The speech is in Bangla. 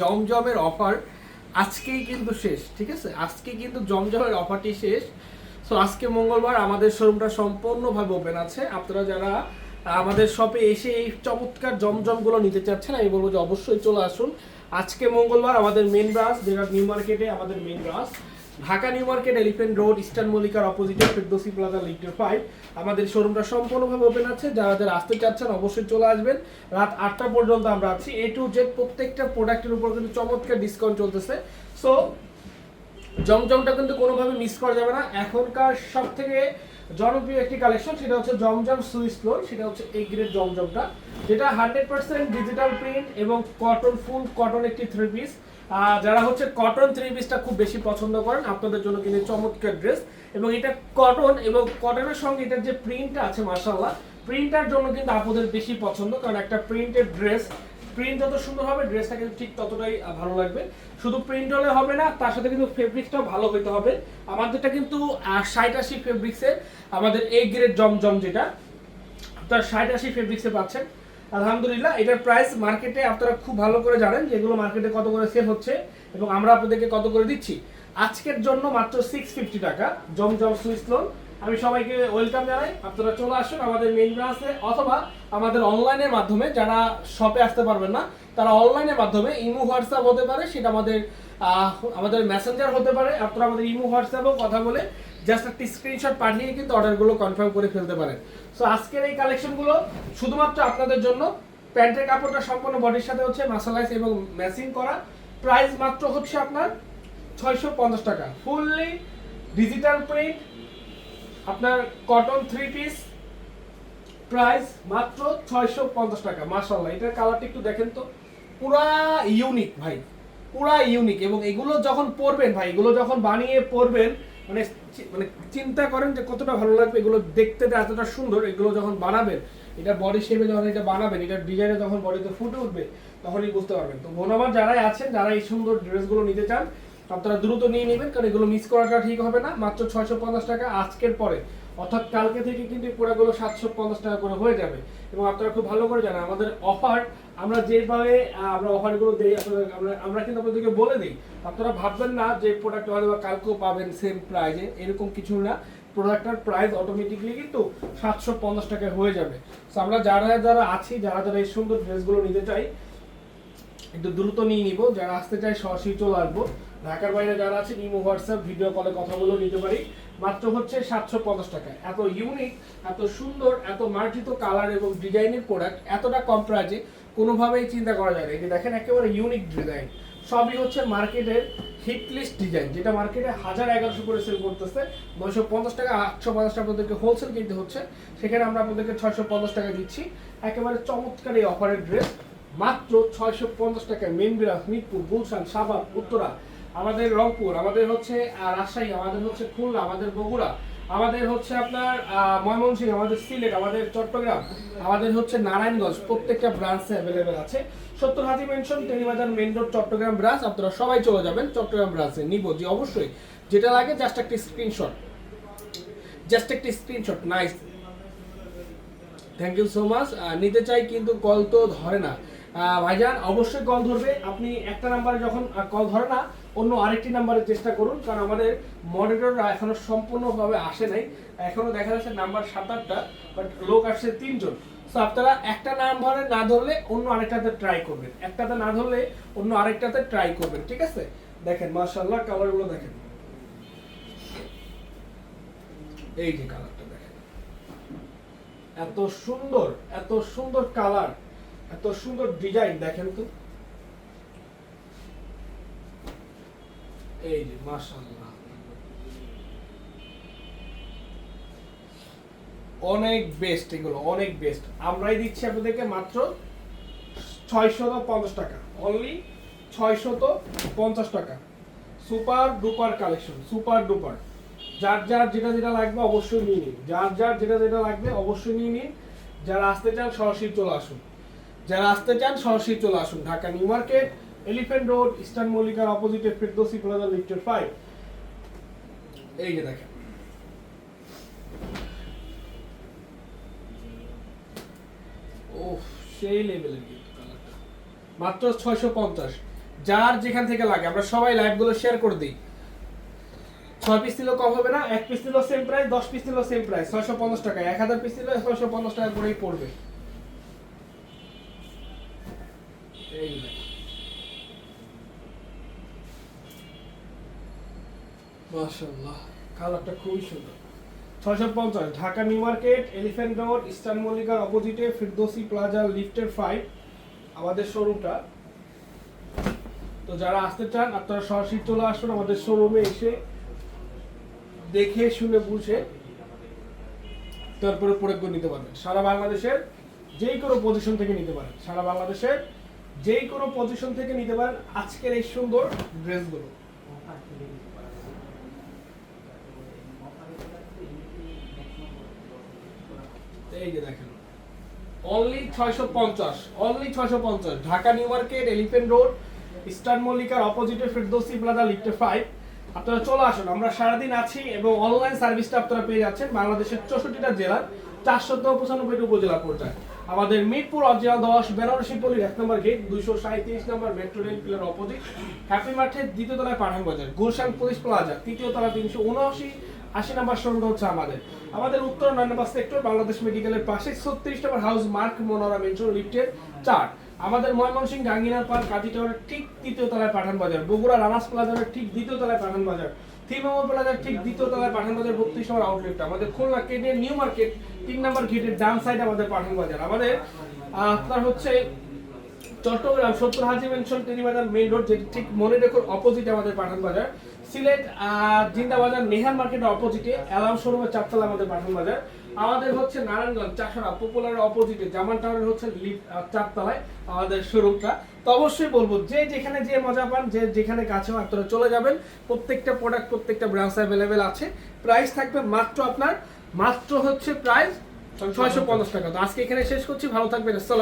জমজমের অফার আজকেই কিন্তু শেষ, ঠিক আছে? আজকে কিন্তু জমজমের অফারটি শেষ। সো আজকে মঙ্গলবার আমাদের শোরুমটা সম্পূর্ণভাবে ওপেন আছে। আপনারা যারা আমাদের শপে এসে এই চমৎকার জমজমগুলো নিতে চাচ্ছেন, আমি বলব যে অবশ্যই চলে আসুন। আজকে মঙ্গলবার আমাদের মেন ব্রাঞ্চ যেটা নিউ মার্কেটে আমাদের main branch Dhaka New Market Elephant Road, Eastern মল্লিকার অপোজিটে ফেরদোসি প্লাজা লিটার ফাইভ আমাদের শোরুমটা সম্পূর্ণভাবে ওপেন আছে। যারা যারা আসতে চাচ্ছেন অবশ্যই চলে আসবেন। রাত আটটা পর্যন্ত আমরা আছি। এ টু জেড প্রত্যেকটা প্রোডাক্টের উপর কিন্তু চমৎকার ডিসকাউন্ট চলতেছে। সো জমজমটা কিন্তু কোনোভাবে মিস করা যাবে না। এখনকার সব থেকে জনপ্রিয় একটি কালেকশন সেটা হচ্ছে জমজম সুইস ফ্লোর। সেটা হচ্ছে এই গ্রেড জমজমটা। যেটা হান্ড্রেড পার্সেন্ট ডিজিটাল প্রিন্ট এবং কটন ফুল কটন একটি থ্রি পিস যারা হচ্ছে কটন থ্রি পিসটা খুব বেশি পছন্দ করেন, আপনাদের জন্য কিন্তু চমৎকার ড্রেস এবং এটা কটন এবং কটনের সঙ্গে এটার যে প্রিন্টটা আছে মার্শাল্লাহ প্রিন্টার জন্য কিন্তু আপনাদের বেশি পছন্দ, কারণ একটা প্রিন্টেড ড্রেস প্রিন্ট যত সুন্দর হবে ড্রেসটা কিন্তু ঠিক ততটাই ভালো লাগবে। শুধু প্রিন্ট হলে হবে না, তার সাথে কিন্তু ফেব্রিক্সটাও ভালো হইতে হবে। আমাদেরটা কিন্তু ষাট আশি ফেব্রিক্সের আমাদের এ গ্রেড জমজম যেটা, আপনার ষাট আশি ফেব্রিক্সে পাচ্ছেন। আলহামদুলিল্লাহ, এটার প্রাইস মার্কেটে আপনারা খুব ভালো করে জানেন যে এগুলো মার্কেটে কত করে সেল হচ্ছে এবং আমরা আপনাদেরকে কত করে দিচ্ছি। আজকের জন্য মাত্র সিক্স ফিফটি টাকা, জমজম সুইস লোন আমি সবাইকে ওয়েলকাম জানাই। আপনারা চলে আসুন আমাদের মেইন ব্রাঞ্চে অথবা আমাদের অনলাইনের মাধ্যমে, যারা শপে আসতে পারবেন না, তারা অনলাইনের মাধ্যমে ইমো, হোয়াটসঅ্যাপ হতে পারে, সেটা আমাদের আমাদের মেসেঞ্জার হতে পারে আপনারা আমাদের ইমো হোয়াটসঅ্যাপেও কথা বলে জাস্ট একটি স্ক্রিনশট পাঠিয়ে কিন্তু অর্ডারগুলো কনফার্ম করে ফেলতে পারেন। সো আজকের এই কালেকশনগুলো শুধুমাত্র আপনাদের জন্য। প্যান্টের কাপড়টা সম্পূর্ণ বডির সাথে হচ্ছে মাসালাইজ এবং ম্যাচিং করা। প্রাইস মাত্র হচ্ছে আপনার ছয়শো পঞ্চাশ টাকা। ফুললি ডিজিটাল প্রিন্ট আপনার কটন থ্রি পিস প্রাইস মাত্র ছয়শো পঞ্চাশ টাকা। মার্শাল্লাহ এটার কালারটা একটু দেখেন তো। পুরা ইউনিক ভাই। পুরা ইউনিক এবং এগুলো যখন পরবেন ভাই, এগুলো যখন বানিয়ে পরবেন মানে মানে চিন্তা করেন যে কতটা ভালো লাগবে, এগুলো দেখতে এতটা সুন্দর, এগুলো যখন বানাবেন, এটা বডি শেপে যখন এটা বানাবেন এটা ডিজাইনে যখন বডিতে ফুটে উঠবে, তখনই বুঝতে পারবেন। তো বোনাবার যারাই আছেন যারা এই সুন্দর ড্রেসগুলো নিতে চান আপনারা দ্রুত নিয়ে নেবেন, কারণ এগুলো মিস করাটা ঠিক হবে না, মাত্র ছয়শো পঞ্চাশ টাকা আজকের পরে। অর্থাৎ কালকে থেকে কিন্তু প্রোডাক্টগুলো সাতশো পঞ্চাশ টাকা করে হয়ে যাবে। এবং আপনারা খুব ভালো করে জানেন, আমাদের অফার আমরা যেভাবে আমরা অফারগুলো দিই আপনাদের আমরা আমরা কিন্তু আপনাদেরকে বলে দিই, আপনারা ভাববেন না যে প্রোডাক্ট হয়তো কালকেও পাবেন সেম প্রাইজে এরকম কিছু না। প্রোডাক্টটার প্রাইস অটোমেটিকলি কিন্তু সাতশো পঞ্চাশ টাকায় হয়ে যাবে। তো আমরা যারা যারা আছি, যারা যারা এই সুন্দর ড্রেসগুলো নিতে চাই, একটু দ্রুত নিয়ে নিব। যারা আসতে চাই সরাসরি চলে আসব। ঢাকার বাইরে যারা আছে ইমো, হোয়াটসঅ্যাপ ভিডিও কলে কথা বলেও নিতে পারি। মাত্র হচ্ছে সাতশো পঞ্চাশ টাকা। এত ইউনিক এত সুন্দর, এত মার্জিত কালার এবং ডিজাইনের প্রোডাক্ট এতটা কম প্রাইজে কোনোভাবেই চিন্তা করা যায় না। যে দেখেন একেবারে ইউনিক ডিজাইন সবই হচ্ছে মার্কেটের হিটলিস্ট ডিজাইন যেটা মার্কেটে হাজার এগারোশো করে সেল করতেছে। নয়শো পঞ্চাশ টাকা, আটশো পঞ্চাশ টাকা আপনাদেরকে হোলসেল কিনতে হচ্ছে। সেখানে আমরা আপনাদেরকে ছয়শো পঞ্চাশ টাকা দিচ্ছি। একেবারে চমৎকার এই অফারের ড্রেস মাত্র ছয়শো পঞ্চাশ টাকায় মেনবিরা মিরপুর, গুলশান, সাভার, উত্তরা। আমাদের রংপুর, আমাদের হচ্ছে রাজশাহী, আমাদের হচ্ছে খুলনা, আমাদের বগুড়া, আমাদের হচ্ছে আপনার ময়মনসিংহ, আমাদের সিলেট, আমাদের চট্টগ্রাম, আমাদের হচ্ছে নারায়ণগঞ্জ, প্রত্যেকটা ব্রাঞ্চে অ্যাভেলেবেল আছে। সত্তর হাতি mansion টেলিবাজার main road Chittagong branch আপনারা সবাই চলে যাবেন চট্টগ্রাম ব্রাঞ্চে নিব জি, অবশ্যই। যেটা লাগে জাস্ট একটি স্ক্রিনশট জাস্ট একটি screenshot nice thank you so much নিতে চাই, কিন্তু কল তো ধরে না। ভাইজান, অবশ্যই কল ধরবে। আপনি একটা নাম্বারে যখন কল ধরে না অন্য আরেকটি নাম্বারে চেষ্টা করুন, কারণ আমাদের মনিটররা এখনও সম্পূর্ণভাবে আসে নাই। এখনও দেখা যাচ্ছে নাম্বার সাত, আটটা বাট লোক আসছে তিনজন। সো আপনারা একটা নাম্বারে না ধরলে অন্য আরেকটাতে ট্রাই করবেন। একটাতে না ধরলে অন্য আরেকটাতে ট্রাই করবেন, ঠিক আছে? দেখেন মার্শাল্লাহ কালারগুলো দেখেন। এই যে কালারটা দেখেন। এত সুন্দর এত সুন্দর কালার এত সুন্দর ডিজাইন দেখেন তো। এই মাশাআল্লাহ। অনেক বেস্ট এগুলো, অনেক বেস্ট আমরাই দিচ্ছি আপনাদেরকে মাত্র ছয়শত পঞ্চাশ টাকা। অনলি ছয়শত পঞ্চাশ টাকা। Super duper collection super duper যার যার যেটা যেটা লাগবে অবশ্যই নিয়ে নিন। যার যার যেটা যেটা লাগবে অবশ্যই নিয়ে নিন। যারা আসতে চান সরাসরি চলে আসুন। যারা আসতে চান সরাসরি চলে আসুন। Dhaka New Market Elephant Road Eastern মল্লিকার অপোজিটে ফিরদোসি প্লাজা লিফটের ফাইভ এই যে দেখেন। সেই মাত্র ছয়শো পঞ্চাশ। যার যেখান থেকে লাগে, আমরা সবাই লাইভগুলো শেয়ার করে দিই। ছয় পিস নিলেও কম হবে না, এক পিস নিলেও সেম প্রাইস দশ পিস নিলেও সেম প্রাইস ছয়শো পঞ্চাশ টাকা এক হাজার পিস নিলে ছয়শো পঞ্চাশ টাকা করেই পড়বে। এই মাশাআল্লাহ। কালারটা খুবই সুন্দর। ছয়শো পঞ্চাশ, Dhaka, New Market, Elephant Road, Eastern মল্লিকার অপোজিটে, ফিরদোসি প্লাজা, লিফটের ফাইভ আমাদের শোরুমটা তো যারা আসতে চান, আপনারা সরাসরি চলে আসুন আমাদের শোরুমে এসে, দেখে, শুনে, বুঝে, তারপরে প্রয়োগ নিতে পারবেন। সারা বাংলাদেশের যেই কোনো পজিশন থেকে নিতে পারেন। সারা বাংলাদেশের যেই কোনো পজিশন থেকে নিতে পারেন আজকের এই সুন্দর ড্রেসগুলো এই যে দেখেন। অনলি ছয়শো পঞ্চাশ অনলি ছয়শো পঞ্চাশ। Dhaka New Market Elephant Road Eastern মল্লিকার অপোজিটে ফেরদৌসি প্লাজা লিফটে ফাইভ আপনারা চলে আসুন, আমরা সারাদিন আছি এবং অনলাইন সার্ভিসটা আপনারা পেয়ে যাচ্ছেন বাংলাদেশের চৌষট্টিটা জেলার চারশো পঁচানব্বইটি উপজেলা পর্যায়ে। আমাদের মিরপুর অরিজিনাল দশ, বেনারসি পল্লীর এক নম্বর গেট দুইশো সাঁত্রিশ number metro rail pillar opposite happy মার্টের দ্বিতীয় তলায় পাঠান বাজার গুলশান পুলিশ প্লাজা তৃতীয় তলা তিনশো উনআশি আশি নম্বর শোরুমটা হচ্ছে আমাদের। আমাদের উত্তর নয় নম্বর সেক্টর বাংলাদেশ মেডিকেলের পাশে ছত্রিশ নম্বর হাউস মার্ক মনোরা মেট্রো লিফটের চার। আমাদের ময়মনসিংহ গাঙ্গিনার পার্ক কাজী টাওয়ারের ঠিক তৃতীয় তলায় পাঠান বাজার। বগুড়া রানাস প্লাজারের ঠিক দ্বিতীয় তলায় পাঠান বাজার। থিমামা প্লাজার ঠিক দ্বিতীয় তলায় পাঠান বাজার, বত্রিশ নম্বর আউটলেটটা আমাদের খুলনা কেটের নিউ মার্কেট তিন নম্বর গেটের ডান সাইডে আমাদের পাঠান বাজার। আমাদের আপনার হচ্ছে চট্টগ্রাম সত্তর Haji mansion Terribazar main road যেটি ঠিক মনে রেখোর অপোজিটে আমাদের পাঠান বাজার। সিলেট আহ, জিন্দাবাজার নেহার মার্কেটের অপোজিটে অ্যালাম শোরুমের চারতলা আমাদের পাঠান বাজার। আমাদের হচ্ছে নারায়ণগঞ্জ চাষড়া পপুলারের অপোজিটে জামান টাওয়ারের হচ্ছে চারতলায় আমাদের শোরুমটা। তো অবশ্যই বলব যে যেখানে যে মজা পান যে যেখানে কাছে আপনারা চলে যাবেন। প্রত্যেকটা প্রোডাক্ট প্রত্যেকটা ব্রাঞ্চ অ্যাভেলেবেল আছে। প্রাইস থাকবে মাত্র আপনার মাত্র হচ্ছে প্রাইস ছয়শো পঞ্চাশ টাকা। তো আজকে এখানে শেষ করছি ভালো থাকবেন